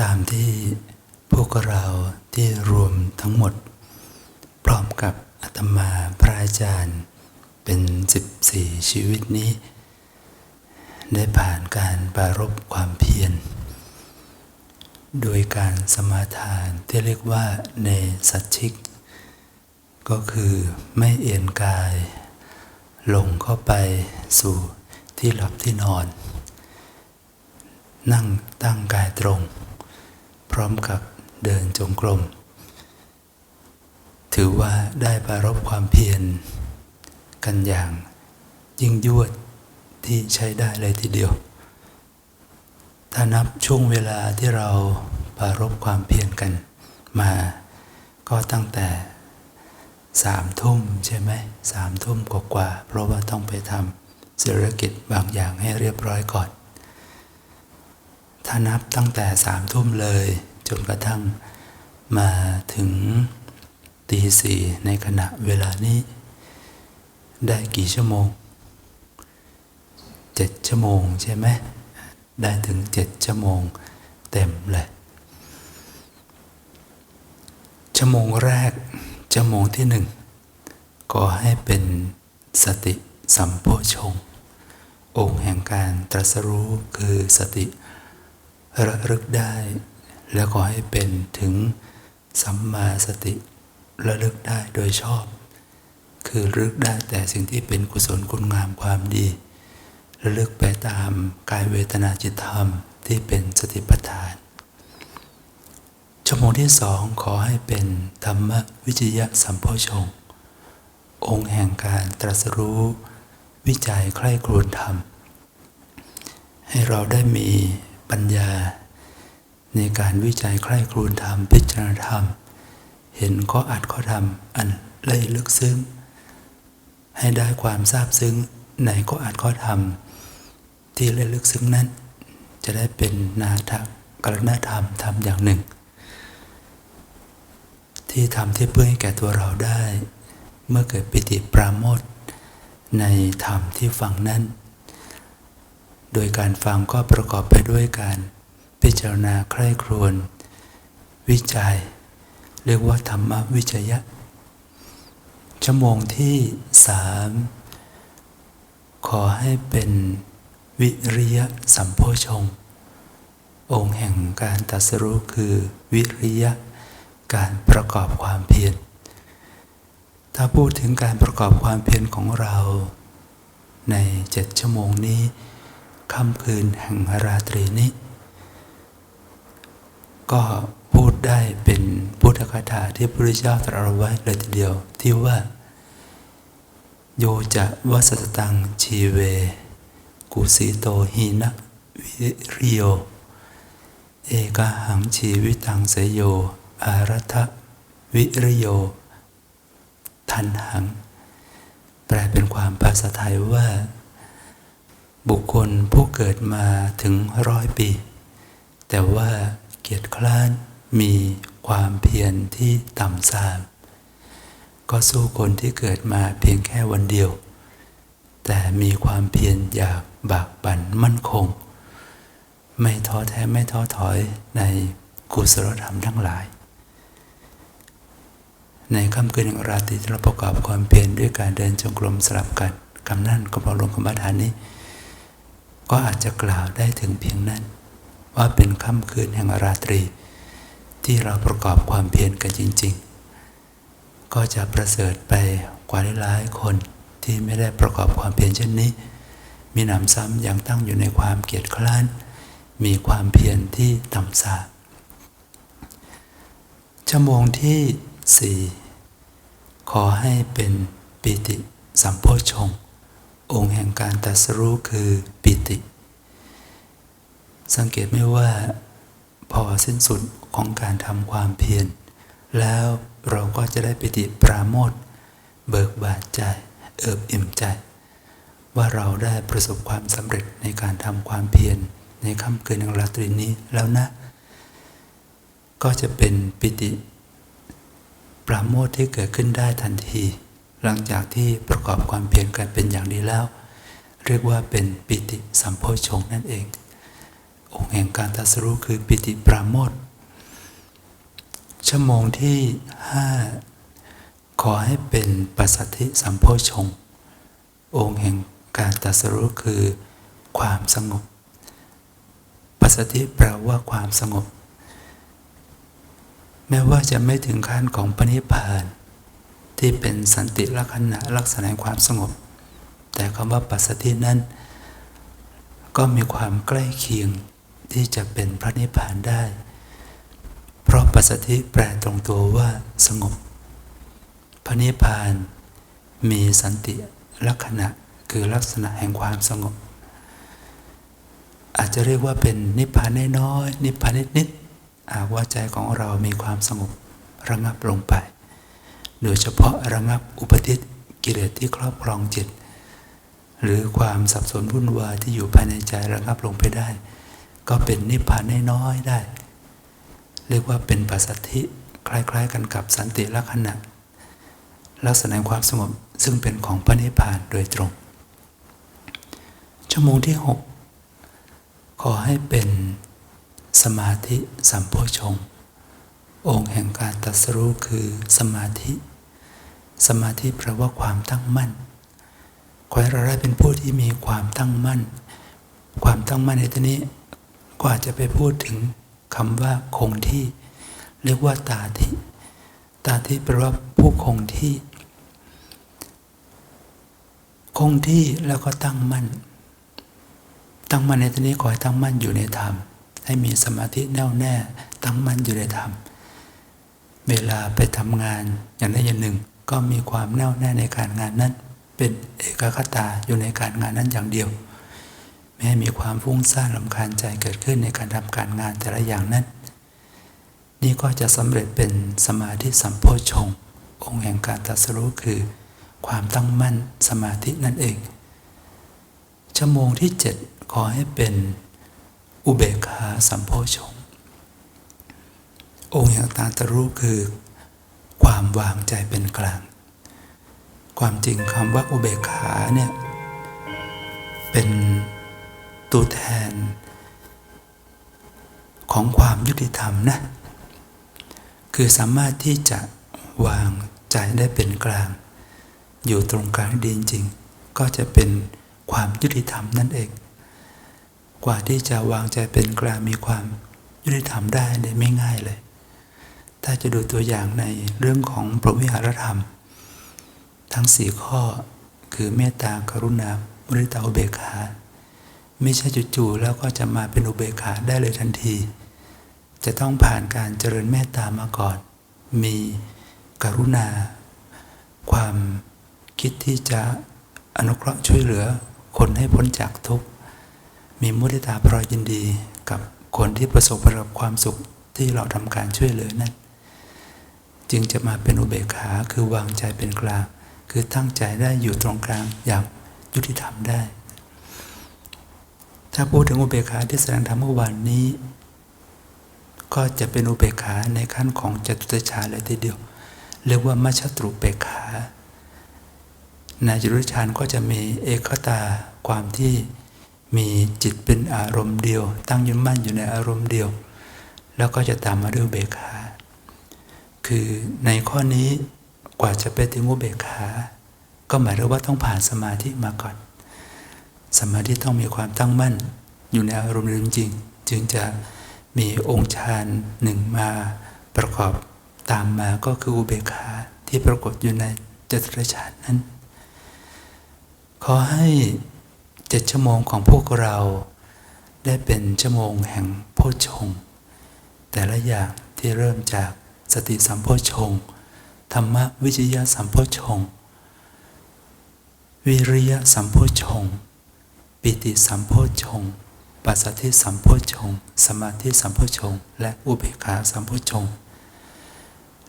ตามที่พวกเราที่รวมทั้งหมด พร้อมกับอาตมาพระอาจารย์เป็น 14 ชีวิตนี้ ได้ผ่านการปรารบความเพียร โดยการสมาทานที่เรียกว่าเนสัชชิก ก็คือไม่เอ็นกาย ลงเข้าไปสู่ที่หลับที่นอน นั่งตั้งกายตรง พร้อมกับเดินจงกรม ถือว่าได้ปรารบความเพียรกันอย่างยิ่งยวดที่ใช้ได้เลยทีเดียว ถ้านับช่วงเวลาที่เราปรารบความเพียรกันมา ก็ตั้งแต่สามทุ่มใช่ไหมสามทุ่มกว่าๆเพราะว่าต้องไปทำเศรษฐกิจบางอย่างให้เรียบร้อยก่อน ถ้านับตั้งแต่สามทุ่มเลย จนกระทั่งมาถึงตีสี่ในขณะเวลานี้ ได้กี่ชั่วโมงเจ็ดชั่วโมงใช่ไหมได้ถึงเจ็ดชั่วโมงเต็มเลย ชั่วโมงแรก ชั่วโมงที่หนึ่งก็ให้เป็นสติสัมโพชง องค์แห่งการตรัสรู้คือสติระลึกได้ แล้วก็ให้เป็นถึงสัมมาสติระลึกได้โดยชอบ คือระลึกได้แต่สิ่งที่เป็นกุศลคุณงามความดี ระลึกไปตามกายเวทนาจิตธรรมที่เป็นสติปัฏฐาน ชั่วโมงที่สองขอให้เป็นธรรมวิจยะสัมโพชงองค์แห่งการตรัสรู้วิจัยใคร่ครวญธรรม ให้เราได้มีปัญญา ในการวิจัยใคร่ครวญธรรมพิจารณาธรรม เห็นข้ออัดข้อธรรมอันเลยลึกซึ้ง ให้ได้ความทราบซึ้งในข้ออัดข้อธรรม ที่เลยลึกซึ้งนั้น จะได้เป็นนาทักรณธรรมธรรมอย่างหนึ่ง ที่ทำที่เพื่อให้แก่ตัวเราได้ เมื่อเกิดปิติปราโมทในธรรมที่ฟังนั้น โดยการฟังก็ประกอบไปด้วยการ พิจารณาใคร่ครวญวิจัย เรียกว่าธรรมวิจยะ ชั่วโมงที่สามขอให้เป็นวิริยะสัมโพชง องค์แห่งการตัสรู้คือวิริยะการประกอบความเพียร ถ้าพูดถึงการประกอบความเพียรของเรา ในเจ็ดชั่วโมงนี้ค่ำคืนแห่งราตรีนี้ ก็พูดได้เป็นพุทธคาถาที่พระพุทธเจ้าตรัสเอาไว้เลยทีเดียว ที่ว่า โยจะวัสตังชีเว กุสิโตหินะวิริโย เอกหังชีวิตังเสยโย อารัฐวิริโย ทันหัง แปลเป็นความภาษาไทยว่า บุคคลผู้เกิดมาถึงร้อยปี แต่ว่า กียรติคร้าน มีความเพียรที่ต่ำทราม ก็สู้คนที่เกิดมาเพียงแค่วันเดียว แต่มีความเพียรอยากบากบั่นมั่นคง ไม่ท้อแท้ไม่ท้อถอยในกุศลธรรมทั้งหลาย ในค่ำคืนแห่งราตรีเราประกอบความเพียรด้วยการเดินจงกรมสลับกันคำนั่นก็พอลงคำว่าฐานนี้ ก็อาจจะกล่าวได้ถึงเพียงนั้น ว่าเป็นค่ำคืนแห่งราตรี ที่เราประกอบความเพียรกันจริง ๆ ก็จะประเสริฐไปกว่าหลายคนที่ไม่ได้ประกอบความเพียรเช่นนี้ มีหนำซ้ำยังตั้งอยู่ในความเกียจคร้าน มีความเพียรที่ต่ำสาชั่วโมงที่สี่ขอให้เป็นปิติสัมโพชง องค์แห่งการตัสรู้คือปิติ สังเกตไม่ว่า พอสิ้นสุดของการทำความเพียร แล้วเราก็จะได้ปิติปราโมทเบิกบานใจ เอิบอิ่มใจ ว่าเราได้ประสบความสำเร็จในการทำความเพียร ในค่ำคืนแห่งราตรีนี้แล้วนะ ก็จะเป็นปิติ ปราโมทที่เกิดขึ้นได้ทันที หลังจากที่ประกอบความเพียรกันเป็นอย่างดีแล้ว เรียกว่าเป็นปิติสัมโพชงนั่นเอง องค์แห่งการตัสรู้คือปิติปราโมทชั่วโมงที่ห้าขอให้เป็นปัสสธิสัมโพชงองค์แห่งการตัสรู้คือความสงบ ปัสสธิแปลว่าความสงบ แม้ว่าจะไม่ถึงขั้นของปณิพาน ที่เป็นสันติลักษณะลักษณะความสงบ แต่คำว่าปัสสธินั้น ก็มีความใกล้เคียง ที่จะเป็นพระนิพพานได้ เพราะปัสสธิแปลตรงตัวว่าสงบ พระนิพพานมีสันติลักษณะคือลักษณะแห่งความสงบ อาจจะเรียกว่าเป็นนิพพานน้อยนิพพานนิดๆอาว่าใจของเรามีความสงบระงับลงไป โดยเฉพาะระงับอุปธิษกิเลสที่ครอบครองจิต หรือความสับสนวุ่นวายที่อยู่ภายในใจระงับลงไปได้ ก็เป็นนิพพานน้อยๆได้ เรียกว่าเป็นปัสสัทธิคล้ายๆ กันกับสันติลักษณะลักษณะความสงบซึ่งเป็นของพระนิพพานโดยตรง ชั่วโมงที่ 6 ขอให้เป็นสมาธิสัมโพชงองค์แห่งการตัสรู้คือสมาธิ สมาธิแปลว่าความตั้งมั่นขอให้เราได้เป็นผู้ที่มีความตั้งมั่น ความตั้งมั่นในที่นี้ ก็อาจะไปพูดถึงคำว่าคงที่ เรียกว่าตาธิตาธิแปลว่าผู้คงที่ คงที่แล้วก็ตั้งมั่น ตั้งมั่นในที่นี้ขอให้ตั้งมั่นอยู่ในธรรม ให้มีสมาธิแน่วแน่ ตั้งมั่นอยู่ในธรรม เวลาไปทำงานอย่างใดอย่างหนึ่ง ก็มีความแน่วแน่ในการงานนั้น เป็นเอกคตาอยู่ในการงานนั้นอย่างเดียว ไม่ให้มีความฟุ้งซ่านลำคาญใจเกิดขึ้นในการทำการงานแต่ละอย่างนั้น นี่ก็จะสำเร็จเป็นสมาธิสัมโพชฌงค์องค์แห่งการตัสรู้คือ ความตั้งมั่นสมาธินั่นเอง ชั่วโมงที่ 7 ขอให้เป็นอุเบกขาสัมโพชฌงค์องค์แห่งการตัสรู้คือ ความวางใจเป็นกลาง ความจริงคำว่าอุเบกขาเนี่ยเป็น ตัวแทน ของความยุติธรรมนะ คือสามารถที่จะวางใจได้เป็นกลาง อยู่ตรงกลางดีจริง ก็จะเป็นความยุติธรรมนั่นเอง กว่าที่จะวางใจเป็นกลางมีความยุติธรรมได้เนี่ยไม่ง่ายเลย ถ้าจะดูตัวอย่างในเรื่องของพรหมวิหารธรรม ทั้งสี่ข้อคือเมตตากรุณามุริตาอุเบกขา ไม่ใช่จู่ๆแล้วก็จะมาเป็นอุเบกขาได้เลยทันที จะต้องผ่านการเจริญเมตตามาก่อน มีกรุณา ความคิดที่จะอนุเคราะห์ช่วยเหลือคนให้พ้นจากทุกข์ มีมุทิตาพรอยยินดีกับคนที่ประสบกับความสุขที่เราทำการช่วยเหลือนั้น จึงจะมาเป็นอุเบกขาคือวางใจเป็นกลาง คือตั้งใจได้อยู่ตรงกลางอย่างยุติธรรมได้ ถ้าพูดถึงอุเบกขาที่แสดงธรรมเมื่อวานนี้ ก็จะเป็นอุเบกขาในขั้นของจตุตฌานเลยทีเดียว เรียกว่ามัชตรุเบกขาในจตุตฌานก็จะมีเอกตาความที่มีจิตเป็นอารมณ์เดียว ตั้งยึดมั่นอยู่ในอารมณ์เดียว แล้วก็จะตามมาด้วยอุเบกขา คือในข้อนี้กว่าจะไปถึงอุเบกขา ก็หมายถึงว่าต้องผ่านสมาธิมาก่อน สมาธิต้องมีความตั้งมั่น อยู่ในอารมณ์จริงจึงจะมีองค์ฌานหนึ่งมาประกอบตามมาก็คืออุเบกขาที่ปรากฏอยู่ในจตุตฌานนั้น ขอให้เจ็ดชั่วโมงของพวกเรา ได้เป็นชั่วโมงแห่งโพชฌงแต่ละอย่างที่เริ่มจากสติสัมโพชฌงธรรมวิจยะสัมโพชฌงวิริยะสัมโพชฌง ปิติสัมโพชงปัสสัทธิสัมโพชงสมาธิสัมโพชงและอุเบกขาสัมโพชง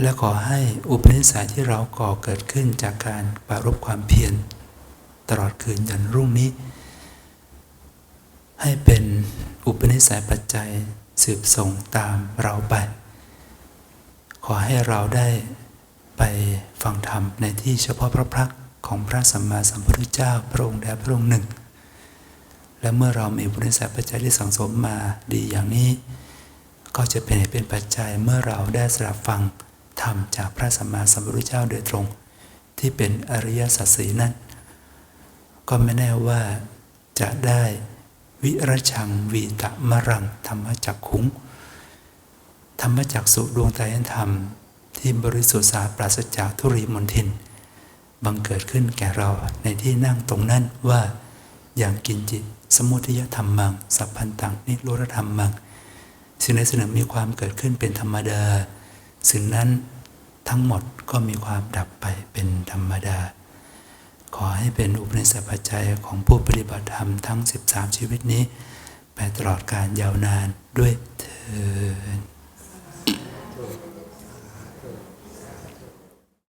และขอให้อุปนิสัยที่เราก่อเกิดขึ้นจากการปรารบความเพียรตลอดคืนยันรุ่งนี้ ให้เป็นอุปนิสัยปัจจัยสืบส่งตามเราไป ขอให้เราได้ไปฟังธรรมในที่เฉพาะพระพักของพระสัมมาสัมพุทธเจ้าพระองค์ใดพระองค์หนึ่ง และเมื่อเรามีบุญสัยปัจจัยที่สังสมมาดีอย่างนี้ ก็จะเป็นเหตุเป็นปัจจัยเมื่อเราได้สดับฟังธรรมจากพระสัมมาสัมพุทธเจ้าโดยตรง ที่เป็นอริยสัจสีนั้น ก็ไม่แน่ว่าจะได้วิรชังวีตะมรังธรรมจักขุง ธรรมจักสุดวงใจธรรม ที่บริสุทธิ์สะอาดปราศจากทุรีมนทิน บังเกิดขึ้นแก่เราในที่นั่งตรงนั้นว่า อย่างกินจิต สมุทิยธรรมมัง สัพพันตังนิโรธธรรมมัง สิ่งใดสิ่งหนึ่งมีความเกิดขึ้นเป็นธรรมดา สิ่งนั้นทั้งหมดก็มีความดับไปเป็นธรรมดา ขอให้เป็นอุปนิสัยปัจจัยของผู้ปฏิบัติธรรมทั้ง 13 ชีวิตนี้ ไปตลอดการยาวนานด้วยเถิด